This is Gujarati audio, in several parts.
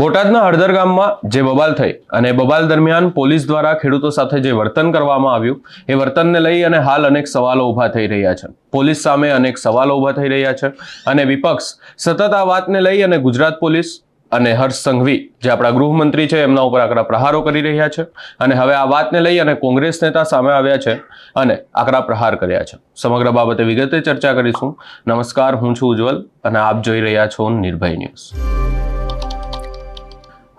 બોટાદના હળદર ગામમાં જે બબાલ થઈ અને બબાલ દરમિયાન પોલીસ દ્વારા ખેડૂતો સાથે જે વર્તન કરવામાં આવ્યું, એ વર્તનને લઈ અને હાલ અનેક સવાલો ઊભા થઈ રહ્યા છે. પોલીસ સામે અનેક સવાલો ઊભા થઈ રહ્યા છે અને વિપક્ષ સતત આ વાતને લઈ અને ગુજરાત પોલીસ અને હર્ષ સંઘવી, જે આપણા ગૃહમંત્રી છે, એમના ઉપર આકરા પ્રહારો કરી રહ્યા છે અને હવે આ વાતને લઈ અને કોંગ્રેસ નેતા સામે આવ્યા છે અને આકરા પ્રહાર કર્યા છે. સમગ્ર બાબતે વિગતે ચર્ચા કરીશું. નમસ્કાર, હું છું ઉજ્જવલ અને આપ જોઈ રહ્યા છો નિર્ભય ન્યૂઝ.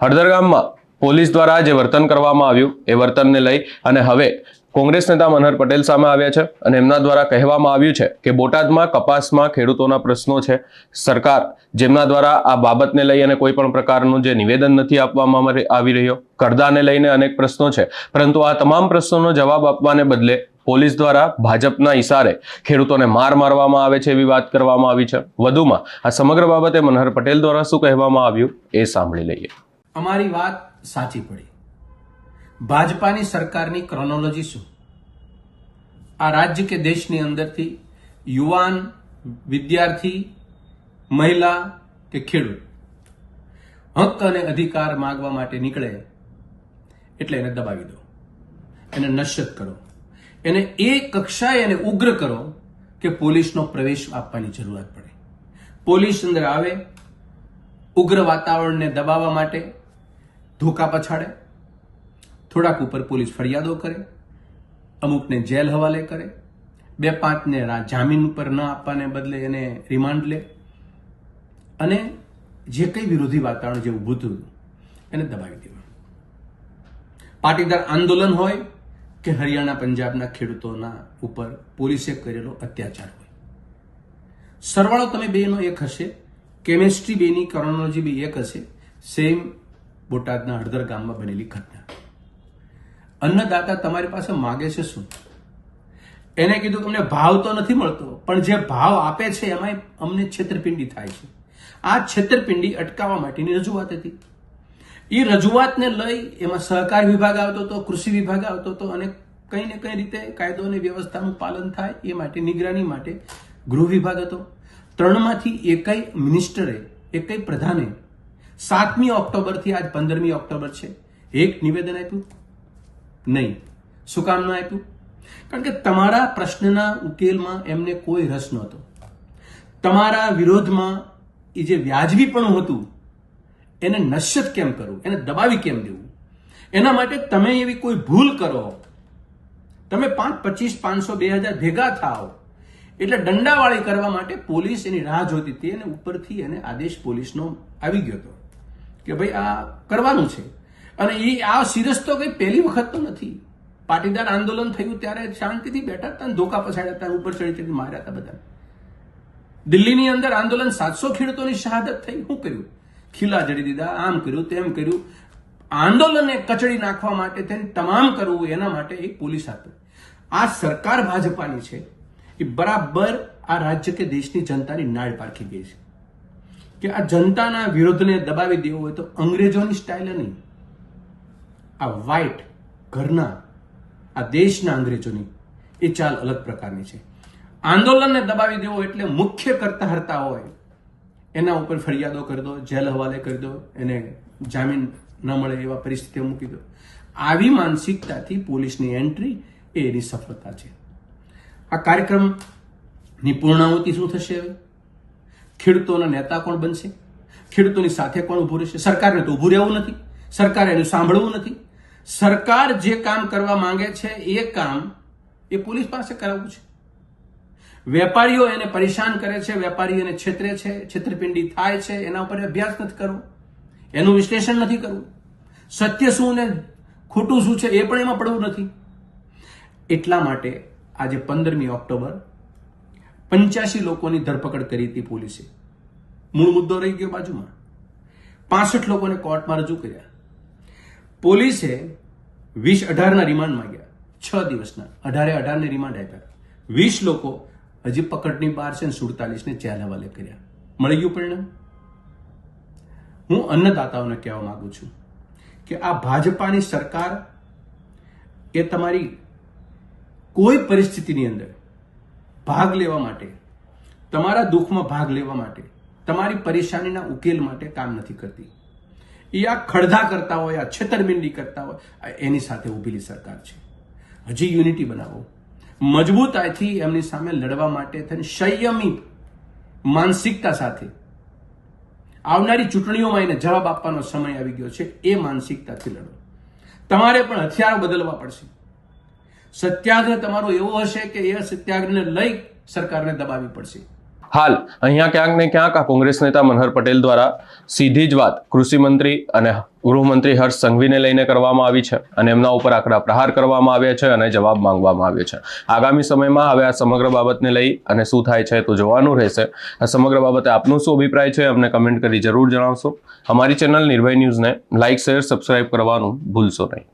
હળદર ગામમાં પોલીસ દ્વારા જે વર્તન કરવામાં આવ્યું, એ વર્તનને લઈ અને હવે કોંગ્રેસ નેતા મનહર પટેલ સામે આવ્યા છે અને એમના દ્વારા કહેવામાં આવ્યું છે કે બોટાદમાં કપાસમાં ખેડૂતોના પ્રશ્નો છે. સરકાર જેમના દ્વારા આ બાબતને લઈ અને કોઈ પણ પ્રકારનું જે નિવેદન નથી આપવામાં આવી- રહ્યો, કરદાને લઈને અનેક પ્રશ્નો છે. પરંતુ આ તમામ પ્રશ્નોનો જવાબ આપવાને બદલે પોલીસ દ્વારા ભાજપના ઈશારે ખેડૂતોને માર મારવામાં આવે છે એવી વાત કરવામાં આવી છે. વધુમાં આ સમગ્ર બાબતે મનહર પટેલ દ્વારા શું કહેવામાં આવ્યું, એ સાંભળી લઈએ. અમારી વાત સાચી પડી. ભાજપાની સરકારની ક્રોનોલોજી શું? આ રાજ્ય કે દેશની અંદરથી યુવાન, વિદ્યાર્થી, મહિલા કે ખેડૂત? હક અને અધિકાર માગવા માટે નીકળે એટલે એને દબાવી દો. એને નશ્યત કરો. એને એ કક્ષાએ એને ઉગ્ર કરો કે પોલીસનો પ્રવેશ આપવાની જરૂરત પડે. પોલીસ અંદર આવે, ઉગ્ર વાતાવરણને દબાવવા માટે ધોકા પછાડે, થોડાક ઉપર પોલીસ ફરિયાદો કરે, અમુકને જેલ હવાલે કરે, બે પાંચને જામીન ઉપર ન આપવાને બદલે એને રિમાન્ડ લે. અને જે કંઈ વિરોધી વાતાવરણ જે ઊભું થયું, એને દબાવી દેવા પાટીદાર આંદોલન હોય કે હરિયાણા પંજાબના ખેડૂતોના ઉપર પોલીસે કરેલો અત્યાચાર હોય. સરવાળો તમે બેનો એક હશે, કેમેસ્ટ્રી બેની ક્રોનોલોજી બી એક હશે. સેમ બોટાદના હળદર ગામમાં બનેલી ઘટના. અન્નદાતા તમારી પાસે માગે છે શું? એને કીધું તમને ભાવ તો નથી મળતો, પણ જે ભાવ આપે છે એમાં અમને છેતરપિંડી થાય છે. આ છેતરપિંડી અટકાવવા માટેની રજૂઆત હતી. એ રજૂઆતને લઈ એમાં સહકાર વિભાગ આવતો હતો, કૃષિ વિભાગ આવતો હતો અને કઈ ને કઈ રીતે કાયદો અને વ્યવસ્થાનું પાલન થાય એ માટે, નિગરાની માટે ગૃહ વિભાગ હતો. ત્રણમાંથી એકાઈ મિનિસ્ટરે એકાઈ પ્રધાને સાતમી ઓક્ટોબરથી આજ પંદરમી ઓક્ટોબર છે. એક નિવેદન આપ્યું? નહીં. શું કામ ન આપ્યું? કારણ કે તમારા પ્રશ્નના ઉકેલમાં એમને કોઈ રસ નહોતો. તમારા વિરોધમાં એ જે વ્યાજબીપણું હતું, એને નશ્યત કેમ કરવું? એને દબાવી કેમ દેવું? એના માટે તમે એવી કોઈ ભૂલ કરો તમે પાંચ પચીસ પાંચસો બે હજાર ભેગા થાઓ. એટલે દંડાવાળી કરવા માટે પોલીસ એની રાહ જોતી હતી અને ઉપરથી એને આદેશ પોલીસનો આવી ગયો હતો. કે ભાઈ આ કરવાનું છે. અને એ આ સિરસ તો કઈ પહેલી વખત તો નથી. પાટીદાર આંદોલન થયું ત્યારે શાંતિથી બેઠા હતા ધોકા પછાડ્યા હતા, ઉપર ચડી ચડી માર્યા હતા બધા દિલ્હીની અંદર આંદોલન સાતસો ખેડૂતોની શહાદત થઈ. શું કર્યું? ખીલા જડી દીધા, આમ કર્યું, તેમ કર્યું. આંદોલનને કચડી નાખવા માટે તેને તમામ કરવું એના માટે એક પોલીસ હતું આ સરકાર ભાજપાની છે. એ બરાબર આ રાજ્ય કે દેશની જનતાની નાળ પારખી ગઈ છે. કે આ જનતાના વિરોધને દબાવી દેવો હોય તો અંગ્રેજોની સ્ટાઇલ નહીં. આ વ્હાઇટ ઘરના, આ દેશના અંગ્રેજોની, એ ચાલ અલગ પ્રકારની છે. આંદોલનને દબાવી દેવો એટલે મુખ્ય કરતા હરતા હોય, એના ઉપર ફરિયાદો કરી દો, જેલ હવાલે કરી દો, એને જામીન ન મળે એવા પરિસ્થિતિઓ મૂકી દો. આવી માનસિકતાથી પોલીસની એન્ટ્રી એ એની સફળતા છે. આ કાર્યક્રમની પૂર્ણાહુતિ શું થશે હવે? ખેડૂતોના નેતા કોણ બનશે? ખેડૂતોની સાથે કોણ ઊભું રહેશે? સરકારને તો ઊભું રહેવું નથી. સરકારે એનું સાંભળવું નથી. સરકાર જે કામ કરવા માંગે છે, એ કામ એ પોલીસ પાસે કરાવવું છે. વેપારીઓ એને પરેશાન કરે છે, વેપારીઓ એને છેતરે છે, છેતરપિંડી થાય છે, એના ઉપર અભ્યાસ નથી કરવો. એનું વિશ્લેષણ નથી કરવું. સત્ય શું ને ખોટું શું છે એ પણ એમાં પડવું નથી. એટલા માટે આજે પંદરમી ઓક્ટોબર પંચ્યાસી લોકોની ધરપકડ કરી હતી પોલીસે. મૂળ મુદ્દો રહી ગયો બાજુમાં. પાસઠ લોકોને કોર્ટમાં રજૂ કર્યા. પોલીસે વીસ અઢારના રિમાન્ડ માંગ્યા. છ દિવસના. અઢારે અઢારને રિમાન્ડ આપ્યા. વીસ લોકો હજી પકડની બહાર છે સુડતાલીસને જેલ હવાલે કર્યા. મળી ગયું પરિણામ? હું અન્નદાતાઓને કહેવા માંગુ છું કે આ ભાજપાની સરકાર એ તમારી કોઈ પરિસ્થિતિની અંદર ભાગ લેવા માટે, તમારા દુઃખમાં ભાગ લેવા માટે, તમારી પરેશાનીના ઉકેલ માટે કામ નથી કરતી. એ આ ખડધા કરતા હોય, આ છેતરમિંડી કરતા હોય એની સાથે ઊભેલી સરકાર છે. હજી યુનિટી બનાવો. મજબૂતાઈથી એમની સામે લડવા માટે થઈને સંયમી માનસિકતા સાથે આવનારી ચૂંટણીઓમાં એને જવાબ આપવાનો સમય આવી ગયો છે, એ માનસિકતાથી લડો. તમારે પણ હથિયાર બદલવા પડશે. સત્યાગ્રહ તમારો એવો હશે કે એ સત્યાગ્રહને લઈ સરકારને દબાવી પડશે. હાલ, અહીંયા ક્યાંક ને ક્યાંક આ કોંગ્રેસ નેતા મનહર પટેલ દ્વારા સીધી જ વાત કૃષિમંત્રી અને ગૃહમંત્રી હર્ષ સંઘવીને લઈને કરવામાં આવી છે અને એમના ઉપર આકરા પ્રહાર કરવામાં આવ્યા છે અને જવાબ માંગવામાં આવ્યો છે. આગામી સમયમાં હવે આ સમગ્ર બાબતને લઈ અને શું થાય છે તો જોવાનું રહેશે. આ સમગ્ર બાબતે આપનું શું અભિપ્રાય છે અમને કમેન્ટ કરી જરૂર જણાવશો. અમારી ચેનલ નિર્ભય ન્યૂઝને લાઇક, શેર, સબસ્ક્રાઇબ કરવાનું ભૂલશો નહીં.